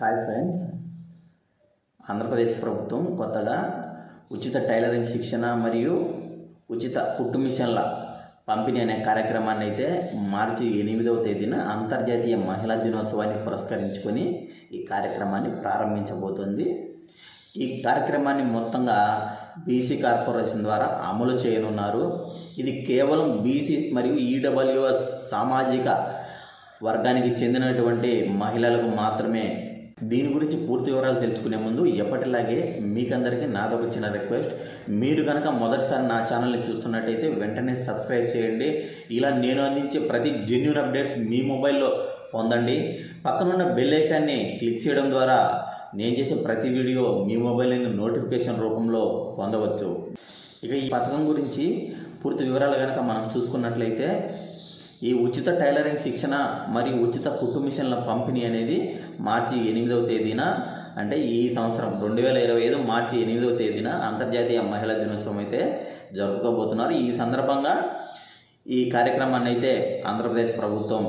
Hi friends Andhra Pradesh ప్రభుత్వం కొత్తగా ఉచిత టైలరింగ్ శిక్షణ మరియు ఉచిత కుట్టు మిషన్ల పంపిణీ అనే కార్యక్రమాన్ని అయితే మార్చి ఎనిమిదవ తేదీన అంతర్జాతీయ మహిళా దినోత్సవాన్ని పురస్కరించుకొని ఈ కార్యక్రమాన్ని ప్రారంభించబోతోంది. ఈ కార్యక్రమాన్ని మొత్తంగా బీసీ కార్పొరేషన్ ద్వారా అమలు చేయనున్నారు. ఇది కేవలం బీసీ మరియు ఈడబ్ల్యూఎస్ సామాజిక వర్గానికి చెందినటువంటి మహిళలకు మాత్రమే దీని గురించి పూర్తి వివరాలు తెలుసుకునే ముందు ఎప్పటిలాగే మీకందరికీ నాదొక చిన్న రిక్వెస్ట్. మీరు కనుక మొదటిసారి నా ఛానల్ని చూస్తున్నట్టయితే వెంటనే సబ్స్క్రైబ్ చేయండి. ఇలా నేను అందించే ప్రతి జెన్యున్ అప్డేట్స్ మీ మొబైల్లో పొందండి. పక్కనున్న బెల్ ఐకాన్ని క్లిక్ చేయడం ద్వారా నేను చేసే ప్రతి వీడియో మీ మొబైల్ నుండి నోటిఫికేషన్ రూపంలో పొందవచ్చు. ఇక ఈ పథకం గురించి పూర్తి వివరాలు కనుక మనం చూసుకున్నట్లయితే ఈ ఉచిత టైలరింగ్ శిక్షణ మరియు ఉచిత కుట్టు మిషన్ల పంపిణీ అనేది మార్చి ఎనిమిదవ తేదీన అంటే ఈ సంవత్సరం రెండు వేల ఇరవై ఐదు మార్చి ఎనిమిదవ తేదీన అంతర్జాతీయ మహిళా దినోత్సవం అయితే జరుపుకోబోతున్నారు. ఈ సందర్భంగా ఈ కార్యక్రమాన్ని అయితే ఆంధ్రప్రదేశ్ ప్రభుత్వం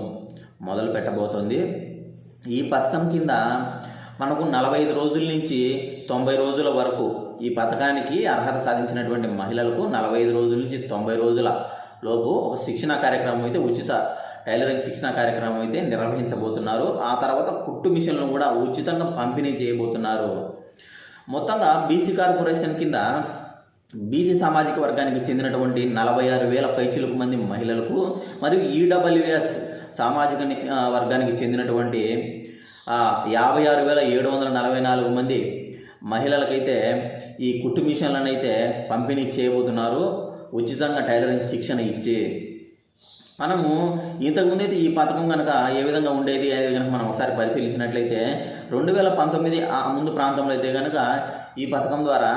మొదలు పెట్టబోతోంది. ఈ పథకం కింద మనకు నలభై ఐదు రోజుల నుంచి తొంభై రోజుల వరకు ఈ పథకానికి అర్హత సాధించినటువంటి మహిళలకు నలభై ఐదు రోజుల నుంచి తొంభై రోజుల లోపు ఒక శిక్షణ కార్యక్రమం అయితే ఉచిత టైలరింగ్ శిక్షణ కార్యక్రమం అయితే నిర్వహించబోతున్నారు. ఆ తర్వాత కుట్టు మిషన్లు కూడా ఉచితంగా పంపిణీ చేయబోతున్నారు. మొత్తంగా బీసీ కార్పొరేషన్ కింద బీసీ సామాజిక వర్గానికి చెందినటువంటి నలభై ఆరు వేల పైచిలకు మంది మహిళలకు మరియు ఈడబ్ల్యూఎస్ సామాజిక వర్గానికి చెందినటువంటి యాభై ఆరు వేల ఏడు వందల నలభై నాలుగు మంది మహిళలకైతే ఈ కుట్టు మిషన్లను అయితే పంపిణీ చేయబోతున్నారు. ఉచితంగా టైలరింగ్ శిక్షణ ఇచ్చి. మనము ఇంతకుముందు అయితే ఈ పథకం కనుక ఏ విధంగా ఉండేది అనేది కనుక మనం ఒకసారి పరిశీలించినట్లయితే రెండు వేల పంతొమ్మిది ఆ ముందు ప్రాంతంలో అయితే కనుక ఈ పథకం ద్వారా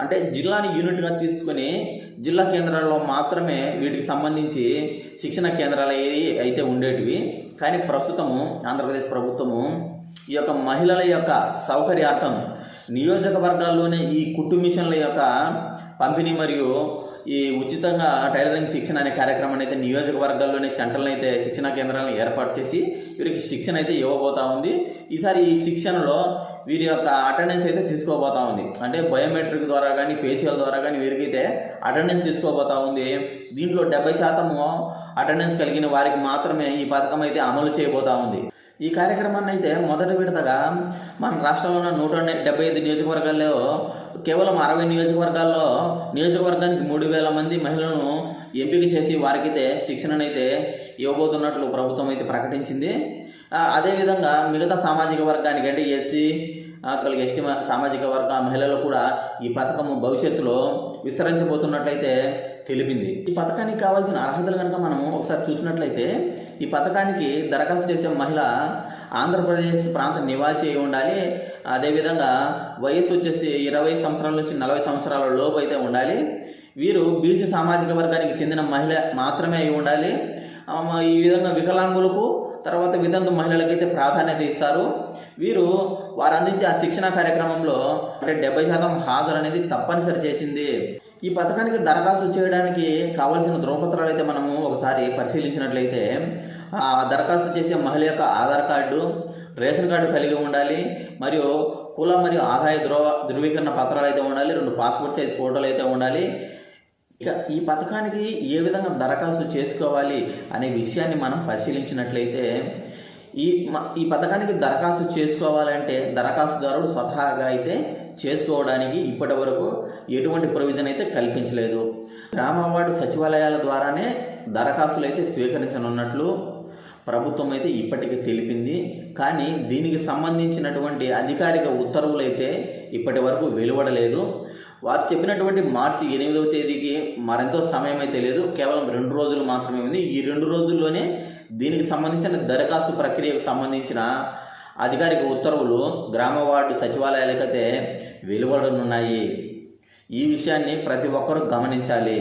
అంటే జిల్లాని యూనిట్గా తీసుకొని జిల్లా కేంద్రాల్లో మాత్రమే వీటికి సంబంధించి శిక్షణ కేంద్రాలు ఏవి అయితే ఉండేటివి కానీ ప్రస్తుతము ఆంధ్రప్రదేశ్ ప్రభుత్వము ఈ యొక్క మహిళల యొక్క సౌకర్యార్థం నియోజకవర్గాల్లోనే ఈ కుట్టు మిషన్ల యొక్క పంపిణీ మరియు ఈ ఉచితంగా టైలరింగ్ శిక్షణ అనే కార్యక్రమాన్ని అయితే నియోజకవర్గాల్లోని సెంటర్లు అయితే శిక్షణ కేంద్రాలను ఏర్పాటు చేసి వీరికి శిక్షణ అయితే ఇవ్వబోతా ఉంది. ఈసారి ఈ శిక్షణలో వీరి యొక్క అటెండెన్స్ అయితే తీసుకోబోతా ఉంది. అంటే బయోమెట్రిక్ ద్వారా కానీ ఫేషియల్ ద్వారా కానీ వీరికైతే అటెండెన్స్ తీసుకోబోతా ఉంది. దీంట్లో డెబ్బై శాతము అటెండెన్స్ కలిగిన వారికి మాత్రమే ఈ పథకం అయితే అమలు చేయబోతా ఉంది. ఈ కార్యక్రమాన్ని అయితే మొదటి విడతగా మన రాష్ట్రంలో ఉన్న నూట డెబ్బై ఐదు నియోజకవర్గాల్లో కేవలం అరవై నియోజకవర్గాల్లో నియోజకవర్గానికి మూడు వేల మంది మహిళలను ఎంపిక చేసి వారికైతే శిక్షణనైతే ఇవ్వబోతున్నట్లు ప్రభుత్వం అయితే ప్రకటించింది. అదేవిధంగా మిగతా సామాజిక వర్గానికి అంటే ఎస్సీ కలిగి ఎస్టీ సామాజిక వర్గ మహిళలు కూడా ఈ పథకం భవిష్యత్తులో విస్తరించబోతున్నట్లయితే తెలిపింది. ఈ పథకానికి కావాల్సిన అర్హతలు కనుక మనం ఒకసారి చూసినట్లయితే ఈ పథకానికి దరఖాస్తు చేసే మహిళ ఆంధ్రప్రదేశ్ ప్రాంత నివాసి అయి ఉండాలి. అదేవిధంగా వయసు వచ్చేసి ఇరవై సంవత్సరాల నుంచి నలభై సంవత్సరాల లోపు అయితే ఉండాలి. వీరు బీసీ సామాజిక వర్గానికి చెందిన మహిళ మాత్రమే అయి ఉండాలి. ఈ విధంగా వికలాంగులకు తర్వాత వితంతు మహిళలకైతే ప్రాధాన్యత ఇస్తారు. వీరు వారు అందించే ఆ శిక్షణ కార్యక్రమంలో అంటే డెబ్బై శాతం హాజరు అనేది తప్పనిసరి చేసింది. ఈ పథకానికి దరఖాస్తు చేయడానికి కావాల్సిన ధ్రువపత్రాలు అయితే మనము ఒకసారి పరిశీలించినట్లయితే ఆ దరఖాస్తు చేసే మహిళ యొక్క ఆధార్ కార్డు రేషన్ కార్డు కలిగి ఉండాలి మరియు కుల మరియు ఆదాయ ధృవ ధృవీకరణ పత్రాలు అయితే ఉండాలి రెండు పాస్పోర్ట్ సైజ్ ఫోటోలు అయితే ఉండాలి ఇక ఈ పథకానికి ఏ విధంగా దరఖాస్తు చేసుకోవాలి అనే విషయాన్ని మనం పరిశీలించినట్లయితే ఈ మ- ఈ పథకానికి దరఖాస్తు చేసుకోవాలంటే దరఖాస్తుదారుడు స్వతహాగా అయితే చేసుకోవడానికి ఇప్పటి వరకు ఎటువంటి ప్రొవిజన్ అయితే కల్పించలేదు. గ్రామ వార్డు సచివాలయాల ద్వారానే దరఖాస్తులు అయితే స్వీకరించనున్నట్లు ప్రభుత్వం అయితే ఇప్పటికీ తెలిపింది. కానీ దీనికి సంబంధించినటువంటి అధికారిక ఉత్తర్వులు అయితే ఇప్పటి వరకు వెలువడలేదు. వారు చెప్పినటువంటి మార్చి ఎనిమిదవ తేదీకి మరెంతో సమయం అయితే లేదు కేవలం రెండు రోజులు మాత్రమే ఉంది. ఈ రెండు రోజుల్లోనే దీనికి సంబంధించిన దరఖాస్తు ప్రక్రియకు సంబంధించిన అధికారిక ఉత్తర్వులు గ్రామ వార్డు సచివాలయాలకైతే వెలువడనున్నాయి. ఈ విషయాన్ని ప్రతి ఒక్కరూ గమనించాలి.